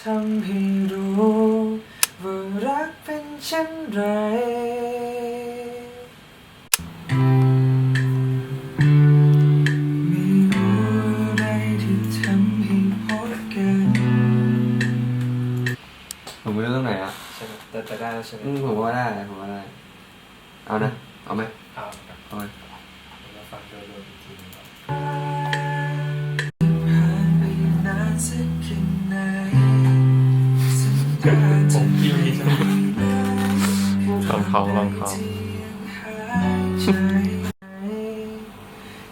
ทำให้รู้ว่ารักเป็นเช่นไรไม่รู้อะไรที่ทำให้พบกันผมไม่รู้ตรงไหนอะใช่ไหมแต่แต่ได้แล้วใช่ไหมอืมผมว่าได้ผมว่าได้ เอานะ เอาไหม สัญญาจะไม่ได้ลองเขาลองเขา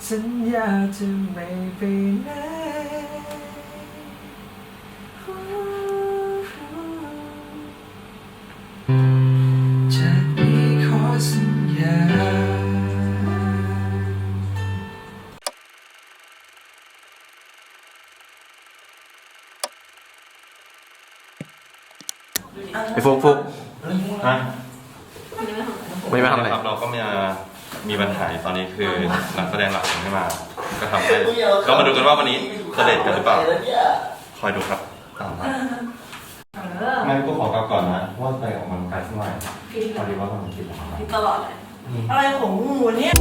สัญญาจะไม่ไปไหน ฟุกฟุกฮะไม่มาทำอะไร ครับเราก็มามีปัญหาตอนนี้คือนักแสดงหลักยังไม่มา ก็ทำให้ก็มาดูกันว่าวันนี้จะเด็ดกันหรือเปล่า คอยดูครับตามมางั้นก็ขอกลับก่อนนะว่าไปออกกำลังกายสักหน่อยพอดีว่ามันติดแล้วตลอดเลยอะไรของงูเนี่ย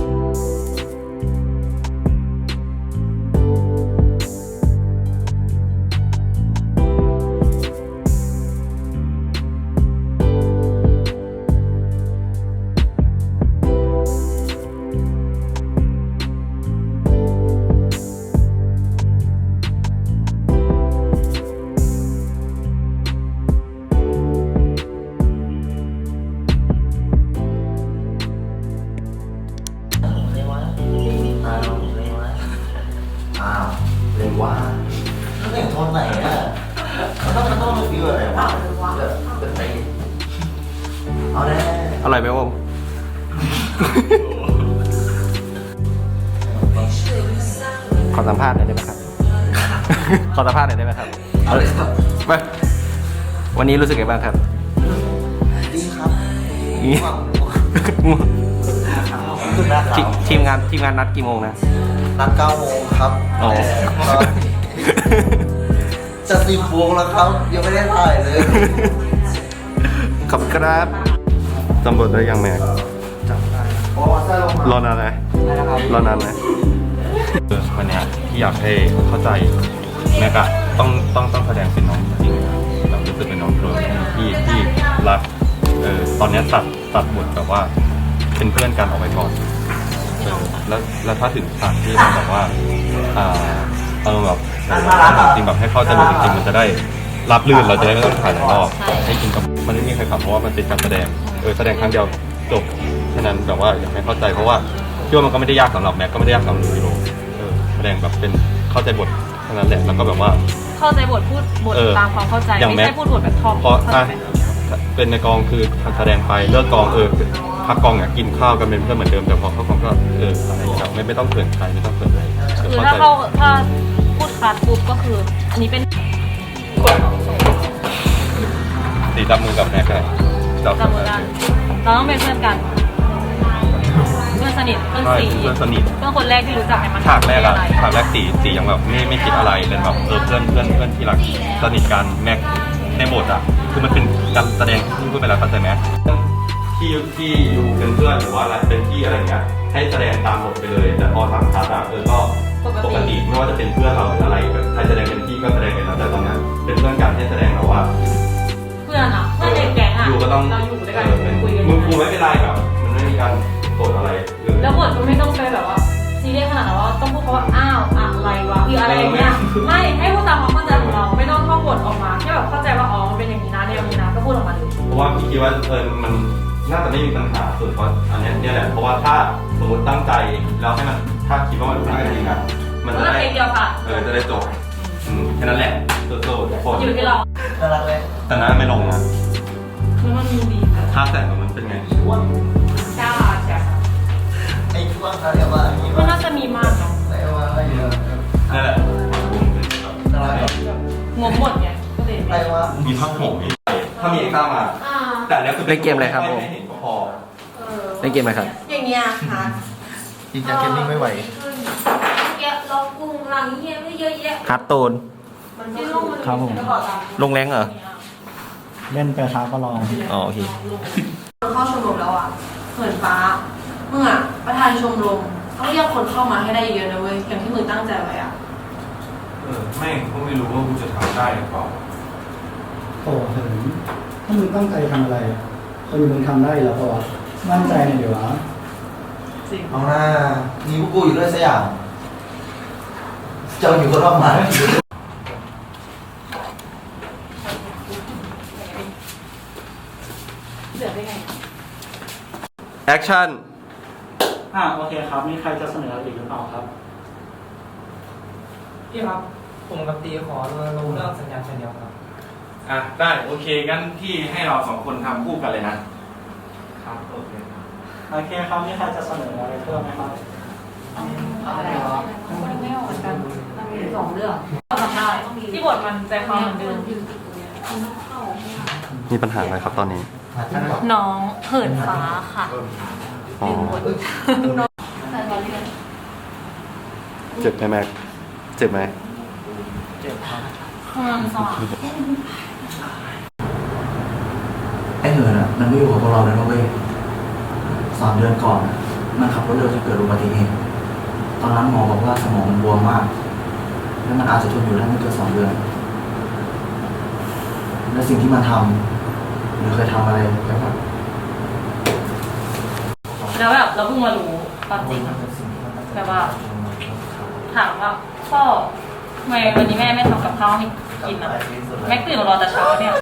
อสัมภาษณ์หน่อยได้ไหมครับ ขอสัมภาษณ์หน่อยได้ไหมครับเอาเลยครับมาวันนี้รู้สึกไงบ้างครับ ดีครับนี่ขอบคุณนะครับทีทีมงานทีมงานนัดกี่โมงนะ นัดเก้าโมงครับอ๋อ แต่ก็จะสิบโมงแล้วครับ ยังไม่ได้ถ่ายเลย ขอบคุณครับจำบทได้ยังแม่เพราะว่าใส่ลงมารอนานไหมรอนานไหมคือ วันนี้ที่อยากให้เข้าใจแม็กอะต้องต้องต้องแสดงเป็นน้องจริงๆเรารู้สึกเป็นน้องโปรดที่ที่รักเออตอนนี้ตัดตัดบทแบบว่าเป็นเพื่อนกันออกไปก่อนเออแล้วแล้วถ้าถึงฉากที่มันแบบว่าอ่าเออแบบจริงแบบให้เข้าใจบทจริงๆมันจะได้รับลื่นเราจะได้ไม่ต้องถ่ายหลายรอบให้กินกับมันไม่มีใครขับเพราะว่ามันเป็นการแสดงเออแสดงครั้งเดียวจบฉะนั้นแบบว่าอยากให้เข้าใจเพราะว่าพี่ว่ามันก็ไม่ได้ยากสำหรับแม็กก็ไม่ได้ยากสำหรับยูโร แสดงแบบเป็นเข้าใจบทเท่านั้นแหละแล้วก็แบบว่า เข้าใจบทพูดบทเออตามความเข้าใจอย่างไม่แม็ใช่กพูดบทแบบทอมเพราะเข้าอะใจไหมเป็นในกองคือแสดงไปเลิกกองเออพักกองเนี่ยกินข้าวกันเป็นเพื่อนเหมือนเดิมแต่พอเข้ากองก็เอออะไรอย่างเงี้ยครับไม่ไม่ต้องเขินใครไม่ต้องเขินใครคือเข้าถ้าใจเข้าถ้าพูดคัดปุ๊บก็คือ อันนี้เป็นตีจับมือกับแม็กซ์อะจับจำมือกันเราต้องเป็นเพื่อนกันเพื่ อนสนิทเพื่อนใช่สีเพื่อนสนิท เพื่อนคนแรกที่รู้จักในมันฉากแรกอะไรฉากแรกตีตียังแบบไม่ไม่คิดอะไรเป็นแบบเออเพื่อนเพื่อนเพื่อนที่รักสนิทกันแม็กในบทอะคือมันเป็นการแสดงที่พูดไปแล้วเข้าใจไหมที่ที่อยู่เป็นเพื่อนหรือว่าอะไรเป็นที่อะไรเงี้ยให้แสดงตามบทไปเลย แต่พอทำคัดอะเออก็ปกติไม่ว่าจะเป็นเพื่อนเราหรืออะไรใครแสดงเป็นพี่ก็แสดงเป็นเราแต่ตอนนั้นเป็นเพื่อนกันให้แสดงเราว่าเพื่อนอะเพื่อนในแก๊งอะอยู่ก็ต้องเราอยู่ด้วยกันเออเป็นคุยกันมึงกูไม่เป็นไรแบบมันไม่มีการโกรธอะไรเออแล้วบทก็ไม่ต้องไปแบบว่าซีเรียสขนาดนั้นว่าต้องพูดคำว่าอ้าวอะไรวะคืออะไรอย่างเงี้ยไม่ให้พูดตามความเข้าใจของเราไม่ต้องท่องบทออกมาแค่แบบเข้าใจว่าอ๋อมันเป็นอย่างนี้นะแนวนี้นะก็พูดออกมาเลย เพราะว่าพี่คิดว่าเออมันน่าจะไม่มีปัญหาสุดเพราะอันเนี้ยเนี่ยแหละเพราะว่าถ้าสมมติตั้งใจแล้วให้มันถ้าคิดว่ามันเป็นจริงอะมันจะแล้วก็ได้เทคเดียวค่ะ เออจะได้จบอืมแค่นั้นแหละโซ่ๆทุกคนอยู่ที่เราน่ารักเลยแต่นั้นไม่ลงนะคือมันมีดีค่ะถ้าแต่งมันเป็นไงช่วง กว่าอย่างนี้มันว่าน่าจะมีมากเนาะเรียกว่าอะไรเงี้ยนั่นแหละน่ารักครับงบหมดไงก็เลยเรียกว่ามีท่าโหมอีกถ้ามีเอ็กซ์ต้ามา อ่าแต่อันเนี้ยคือเล่นเกมอะไรครับผมให้เห็นก็พอเออเล่นเกมอะไรครับ อย่างเงี้ยค่ะจริงจังเกมนี้ไม่ไหวแกะลองกรุงหลังเงี้ยไม่เยอะแยะฮาร์ดโตนที่ลงมันครับผมจะบอกตามลงแรงเหรอ เล่นไปครับก็ลอง อ๋อโอเค เข้าชมรมแล้วอะเหมือนฟ้า มึงอะประธานชมรมต้องเรียกคนเข้ามาให้ได้เยอะนะเว้ยอย่างที่มึงตั้งใจไว้อะเออแม่งก็ไม่รู้ว่ากูจะทำได้หรือเปล่าโอ้เหินถ้ามึงตั้งใจทำอะไรคนอื่นมึงทำได้อยู่แล้วเพราะว่ามั่นใจในอยเดี๋ยววะเอาหน้ามีพวกกูอยู่ด้วยสักอย่างเจ้าอยู่คนรอบมาเสือได้ไง แอคชั่น อ่าโอเคครับ มีใครจะเสนออีกหรือเปล่าครับ พี่ครับ ผมกับตีขอรณรงค์เรื่องสัญญาสัญญาครับอะได้โอเคงั้นที่ให้เราสองคนทำคู่กันเลยนะ ครับโอเคโอเคครับ มีใครจะเสนออะไรเพิ่มไหมครับ อะไรวะมันไม่ออกเหมือนกันมันมีสองเรื่องทำได้ที่บทมันใจความเหมือนเดิมมีปัญหาอะไรครับตอนนี้ น้องเหินฟ้าค่ะ อ๋อเจ็บไหมแม็กเจ็บไหมเมืองสว่างไอ้เหินอะมันไม่อยู่กับพวกเราแล้วนะเว้ยสามเดือนก่อนอะมันขับรถเร็วจนเกิดอุบัติเหตุตอนนั้นหมอบอกว่าสมองมันบวมมาก แล้วมันอาจจะทนอยู่ได้ไม่เกินสองเดือน และสิ่งที่มันทำหรือเคยทำอะไรแบบ แล้วแบบเราเพิ่งมารู้ความจริงแบบว่า ถามว่าพ่อทำไมวันนี้แม่ไม่ทำกับข้าวให้กินอะแม่ตื่นมารอแต่เช้าเนี่ย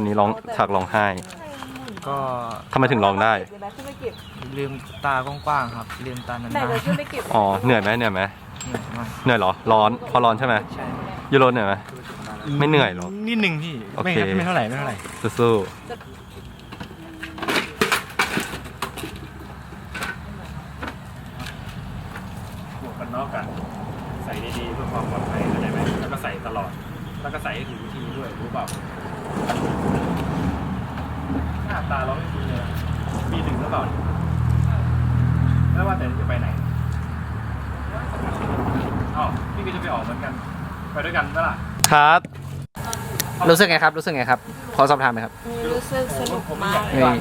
วันนี้ร้องฉากร้องไห้ก็ทำไมถึงร้องได้ลืมตากว้างๆครับลืมตานานๆอ๋อเหนื่อยไหมเหนื่อยไหมเหนื่อยมากเหนื่อยเหรอ ร้อนพอร้อนใช่ไหมใช่ยูโรเหนื่อยไหม ไม่เหนื่อยหรอนิดนึงพี่โอไม่เค ไม่เท่าไหร่ไม่เท่าไหร่สู้หมวกกันน็อกกันใส่ดีๆเพื่อความปลอดภัยเข้าใจไหมแล้วก็ใส่ตลอด แล้วก็ใส่ให้ถูกวิธีด้วยรู้เปล่าหน้าตาเราไม่ดีเลยมีถึงหรือเปล่าแล้วว่าแต่จะไปไหนอ๋อพี่ก็จะไปออกเหมือนกัน ไปด้วยกันเมื่อไหร่ๆคัดรู้สึกไงครับ รู้สึกไงครับพอสอบถามไหมครับ รู้สึกสนุกมากเฮ้ย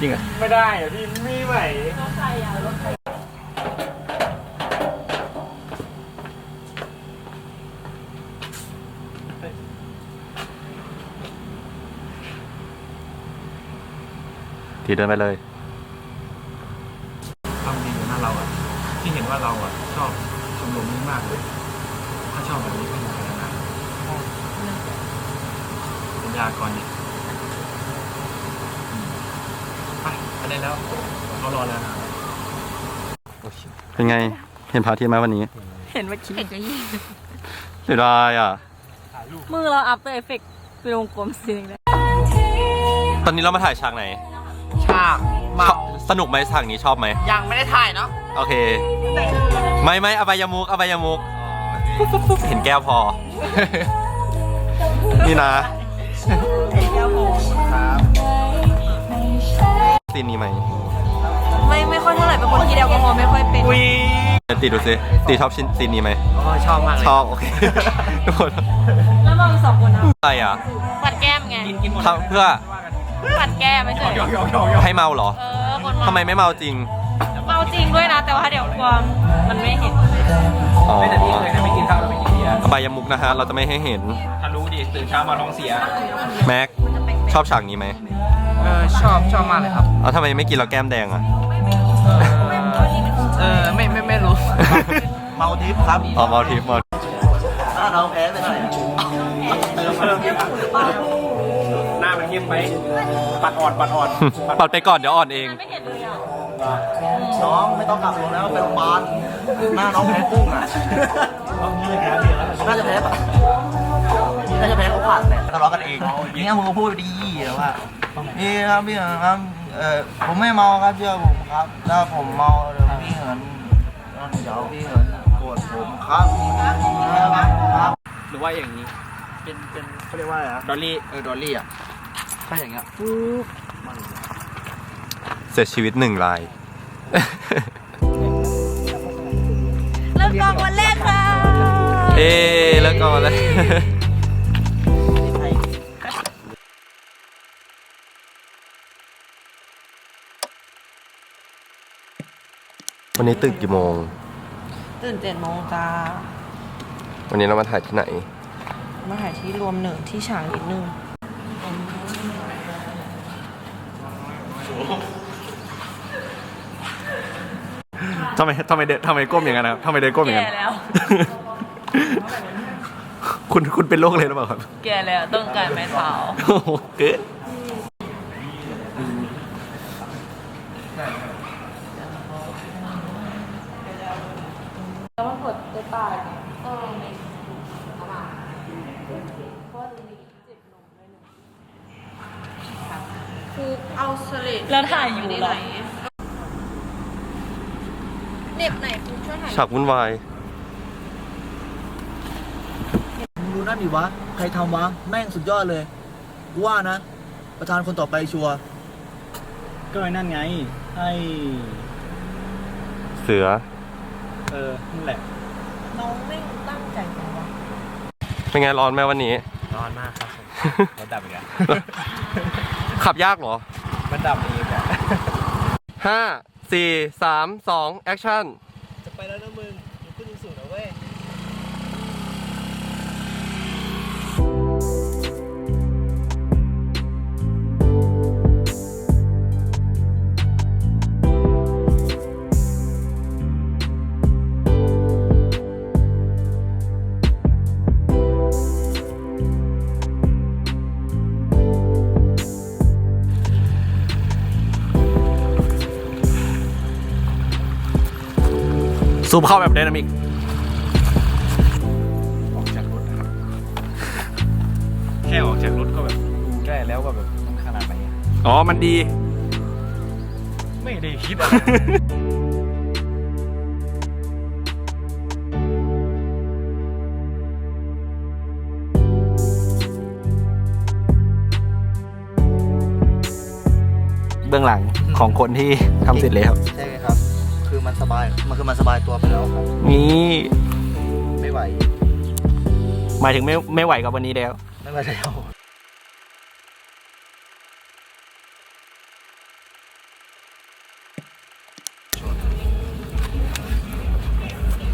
จริงเหรอ ไม่ได้อะพี่ไม่ไหวทีเดินไปเลย ความดีของหน้าเราอะ ที่เห็นว่าเราอะ ชอบชมรมนี้มากเลย ถ้าชอบแบบนี้ก็อยู่กันนาน ๆสัญญาก่อนดิอืมไปไปได้แล้วเขารอแล้วนะเป็นไง เห็นพระอาทิตย์ไหมวันนี้ เห็นเมื่อกี้เสียดายอะ มือเราอัพเตอร์เอฟเฟกต์เป็นวงกลมสีแดงตอนนี้เรามาถ่ายฉากไหน ฉากเมาสนุกไหมฉากนี้ชอบไหม ยังไม่ได้ถ่ายเนาะ โอเค ไม่ไม่อบายมุกอบายมุกปุ๊บปุ๊บปุ๊บเห็นแก้วพอ นี่นะ ซีนนี้ไหมไม่ไม่ค่อยเท่าไหร่เป็นคนกินแอลกอฮอล์ไม่ค่อยเป็นตีดูสิตีชอบชิ้นซีนนี้ไหมโอ้ชอบมากเลยชอบโอเคทุกคนๆแล้วเรามีสองคนนะอะไรอะปัดแก้มไงทำเพื่อปัดแก้มไม่ใช่ให้เมาเหรอเออคนทำไมไม่เมาจริง เมาจริงด้วยนะแต่ว่าเดี๋ยวกลัวมันไม่เห็นอ๋อแต่พี่เคยนะไม่กินข้าวแล้วไม่กินเบียร์อบายมุกนะฮะเราจะไม่ให้เห็นถ้ารู้ดิตื่นเช้ามาท้องเสียแม็กชอบฉากนี้ไหม เออชอบชอบมากเลยครับ เอาทำไมไม่กินแล้วแก้มแดงอะ เออไม่ไม่ไม่รู้ เมาทิพย์ครับอ๋อเมาทิพย์เมาถ้าน้องแพ้ไปหน่อยหน้ามันเข้มไป ปัดอ่อนปัดอ่อน ปัดไปก่อนเดี๋ยวอ่อนเองไม่เห็นเลยอะน้องไม่ต้องกลับโรงแล้วไปโรงพยาบาลหน้าน้องแพ้กุ้งอะน่าจะแพ้ปะ น่าจะแพ้เขาผ่านแหละทะเลาะกันเองนี่มึงก็พูดดีแต่ว่าพี่ครับพี่เหินครับเออผมไม่เมาครับเชื่อผมครับถ้าผมเมาเดี๋ยวพี่เหินงั้นเดี๋ยวพี่เหินโกรธผมครับครับ หรือว่าอย่างนี้ เป็นเป็นเขาเรียกว่าอะไรนะดอลลี่เออดอลลี่อะถ้าอย่างเงี้ยเสียชีวิตหนึ่งรายเริ่มกองวันแรกค่ะ เอ๊แล้วก็แล้ว วันนี้ตื่นกี่โมง ตื่นเจ็ดโมงจ้า วันนี้เรามาถ่ายที่ไหน มาถ่ายที่รวมหนึ่งที่ฉางนิดนึงทำไมทำไมเดินทำไมก้มอย่างนั้นนะครับทำไมเดินก้มอย่างนั้นแก่แล้ว คุณคุณเป็นโรคเลยหรือเปล่าครับ แก่แล้วต้องการไม้เท้าโอ้โหเกิด แล้วมันกดได้ตายเออใน คือเอาสเลด แล้วถ่ายอยู่เหรอ เน็บไหนคุณช่วยถ่ายฉากวุ่นวายมึงดูนั่นดิวะ ใครทำวะ แม่งสุดยอดเลยกูว่านะ ประธานคนต่อไปชัวร์ก็ไอ้นั่นไง ไอ้ เสือ เออ นั่นแหละ น้องไม่ตั้งใจจังวะเป็นไงร้อนไหมวันนี้ ร้อนมากครับรถดับอีกแล้วขับยากเหรอ มันดับอีกอะห้าสี่สามสองแอคชั่น ซูมเข้าแบบไดนามิกออกจากรถนะครับแค่ออกจากรถก็แบบดูได้แล้วว่าแบบมันขนาดไหนอ๋อมันดี ไม่ได้คิดอะไรเบื้องหลังของคนที่ทำเสร็จแล้ว ใช่ครับคือมัน สบาย มันคือมันสบายตัวไปแล้วครับ นี่ไม่ไหว หมายถึงไม่ไม่ไหวกับวันนี้แล้ว ไม่ไหวแล้ว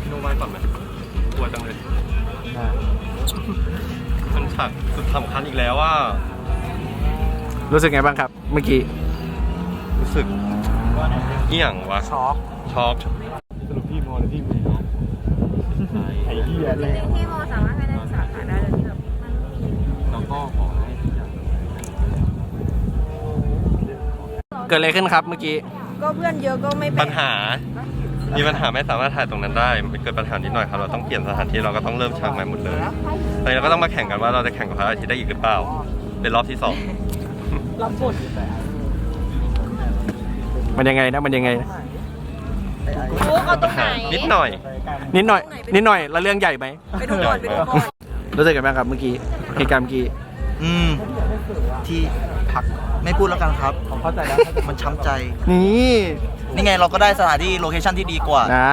พี่โนไว้ก่อนไหมกลัวจังเลยมันฉากสุดสำคัญอีกแล้วว่า รู้สึกไงบ้างครับ เมื่อกี้ รู้สึกเอี่ยงวะช็อก ช็อกสรุปพี่มอหรือพี่มีไอ้เหี้ยเลยที่โมสามารถให้ได้สาขาได้เลยที่แบบแล้วก็ขอให้ทุกอย่างเกิดอะไรขึ้นครับเมื่อกี้ ก็เพื่อนเยอะก็ไม่แปลปักญหา มีปัญหาไม่สามารถถ่ายตรงนั้นได้มันเกิดปัญหานิดหน่อยครับ เราต้องเปลี่ยนสถานที่เราก็ต้องเริ่มฉากใหม่หมดเลยตอนนี้เราก็ต้องมาแข่งกันว่าเราจะแข่งกับพระอาทิตย์ได้อีกหรือเปล่า เป็นรอบที่สองมันยังไงนะ มันยังไงนะ ปัญหานิดหน่อย นิดหน่อย นิดหน่อย แล้วเรื่องใหญ่ไหมไปดูก่อนไปดูก่อนรู้สึกไงบ้างครับเมื่อกี้เหตุการณ์เมื่อกี้อืม ที่พักไม่พูดแล้วกันครับผมเข้าใจแล้วมันช้ำใจ นี่นี่ไงเราก็ได้สถานที่โลเคชั่นที่ดีกว่า นะ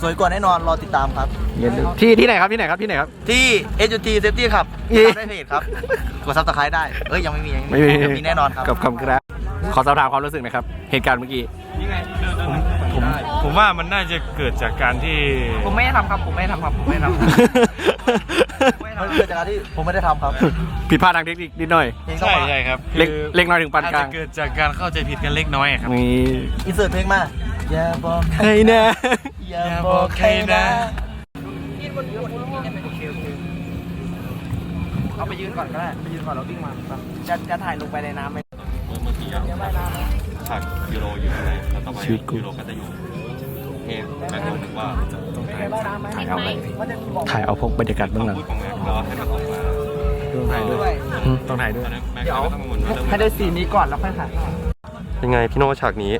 สวยกว่าแน่นอนรอติดตามครับเย็นดูที่ที่ไหนครับที่ไหนครับที่ไหนครับ ที่ SUT Safety ครับอีติดตามได้เพจครับ กดซับสไครต์ได้ เอ้ยยังไม่มียังไม่มีเดี๋ยวมีแน่นอนครับ กับคำครับ ขอสอบถามความรู้สึกหนะครับ เหตุการณ์เมื่อกี้ผมผมว่ามันน่าจะเกิดจากการที่ผมไม่ได้ทำครับ ผมไม่ได้ทำครับ ผมไม่ได้ทำมันเกิดจากการที่ผมไม่ได้ทำครับผิดพลาดทางเทคนิคนิดหน่อย เพลงต้องใช่มาใช่ครับเล็กคือเล็กน้อยถึงปานอาจกลาจะงเกิดจากการเข้าใจผิดกันเล็กน้อยครับ นี่อินเสิร์ตเพลงมาอย่าบอกใครนะ อย่าบอกใครนะ เอาไปยืนก่อนก็ได้ไปยืนก่อนแล้ววิ่งมาครับจะจะถ่ายลงไปในน้ำไหม เมื่อกี้อะฉากยูโรอยู่ข้างในแล้วต่อไปชีวิตกูยูโรก็จะอยู่เองแม็กซ์บอกว่าถ่ายเอาอะไรถ่ายเอาพวกบรรยากาศเบื้องหลังพูดของแม็กซ์แล้วให้มันออกมาถ่ายด้วยอืมต้องถ่ายด้วยตอนนั้นแม็กซ์ก็ต้องกังวลว่าเรื่องให้ได้สีนี้ก่อนแล้วค่อยถ่ายเป็นไงพี่โนฉากนี้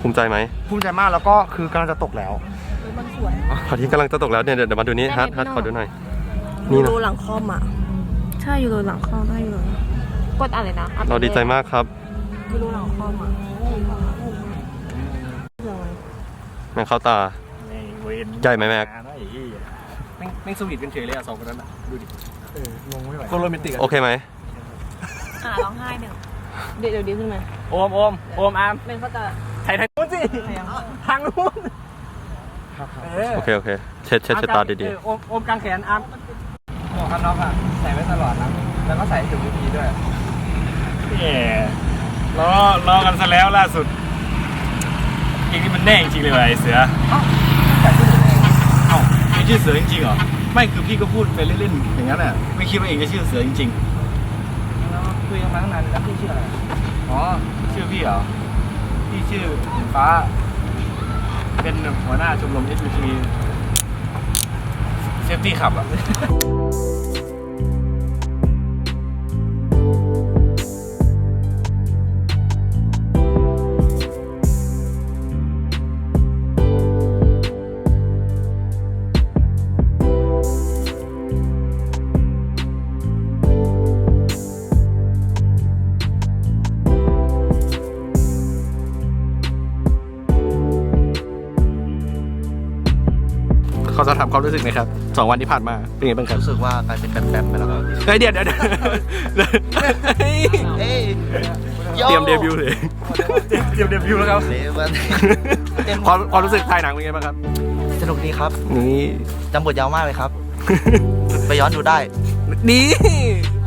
ภูมิใจไหมภูมิใจมากแล้วก็คือกำลังจะตกแล้วอ๋อพอที่กำลังจะตกแล้วเนี่ยเดี๋ยวเดี๋ยวมาดูนี้ฮัทฮัทขอดูหน่อยนี่นะดูหลังคอมอะใช่อยู่ดูหลังคอมได้อยู่กดอะไรนะเราดีใจมากครับ อยู่ดูหลังคอมอะแม่งเข้าตา ในเวนใหญ่ไหมแม็กไอ้เหี้ยแม่งแม่งสวีทกันเฉยเลยอะสองคนนั้นอะดูดิเอองงไม่ไหวโคโรแมนติกโอเคไหมอ่าร้องไห้หนึ่งเดี๋ยวเดี๋ยวดีขึ้นไหมโอมโอมโอมอาร์มเป็นเขาจะไทยทางนู้นสิทางนู้นเออโอเคโอเคเช็ดเช็ดเช็ดตาดีเออโอมโอมกางแขนอาร์มหมวกกันน็อกอะใส่ไว้ตลอดนะแล้วก็ใส่ถุงพีด้วยแย่ ล้อล้อกันซะแล้วล่าสุดเองนี่มันแน่จริงเลยว่ะไอ้เสือเอ้าไม่ชื่อเสือจริงๆเหรอไม่คือพี่ก็พูดไปเล่นๆอย่างนั้นแหละไม่คิดว่าเองจะชื่อเสือจริงๆแล้วคุยกันมาตั้งนานแล้วพี่ชื่ออะไรอ๋อชื่อพี่เหรอพี่ชื่อฟ้า เป็นหัวหน้าชมรม SUT เซฟตี้ขับอะ ความรู้สึกหนะครับสองวันที่ผ่านมาเป็นไงบ้างครับรู้สึกว่ากลายเป็นแป๊บๆไปแล้วครับเฮ้ยเดี๋ยวเดี๋ยวเดี๋ยวเฮ้ยเอ้ยเตรียมเดบิวต์เลยเตรียมเดบิวต์แล้วครับเลวันเต็มความความรู้สึกถ่ายหนังเป็นไงบ้างครับสนุกดีครับนี่จำบทยาวมากเลยครับ ไปย้อนดูได้ นี่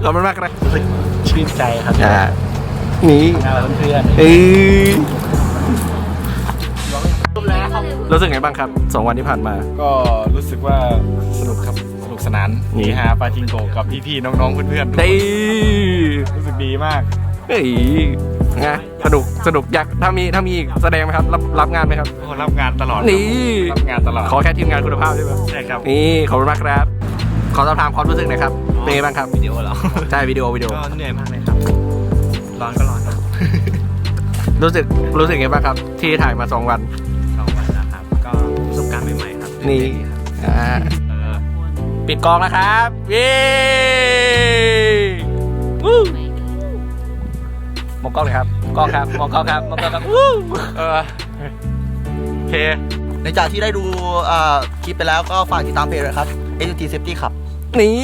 ขอบคุณมากครับรู้สึกชื่นใจครับอ่านี่งานกับเพื่อนเอ้ย รู้สึกไงบ้างครับสองวันที่ผ่านมาๆก็รู้สึกว่าสนุกครับสนุกสนานนี่ นี่ฮะปาจิงโกะกับพี่ๆน้องๆเพื่อนๆทุกเฮ้ยคนรู้สึกดีมาก เฮ้ยไงสนุกสนุกอยากถ้ามีถ้ามีอีกแสดงไหมครับรับรับงานไหมครับ ทุกคนรับงานตลอดนี่ รับงานตลอดขอแค่ทีมงานคุณภาพใช่ไหมใช่ครับนี่ขอบคุณมากครับ ขอสอบถามความรู้สึกหน่อยครับเป็นไงบ้างครับวิดีโอเหรอ ใช่วิดีโอวิดีโอ ก็เหนื่อยมากเลยครับ ร้อนก็ร้อนครับ รู้สึกรู้สึกไงบ้างครับ ที่ถ่ายมาสองวัน ก็ประสบการณ์ใหม่ๆครับนี่อ่าเออปิดกองแล้วครับเย้วู้มองกล้องเลยครับกล้องครับมองกล้องครับมองกล้องครับวู้เออโอเค หลังจากที่ได้ดูเอ่อคลิปไปแล้วก็ฝากติดตามเพจเลยครับ AUT Safety ครับ นี่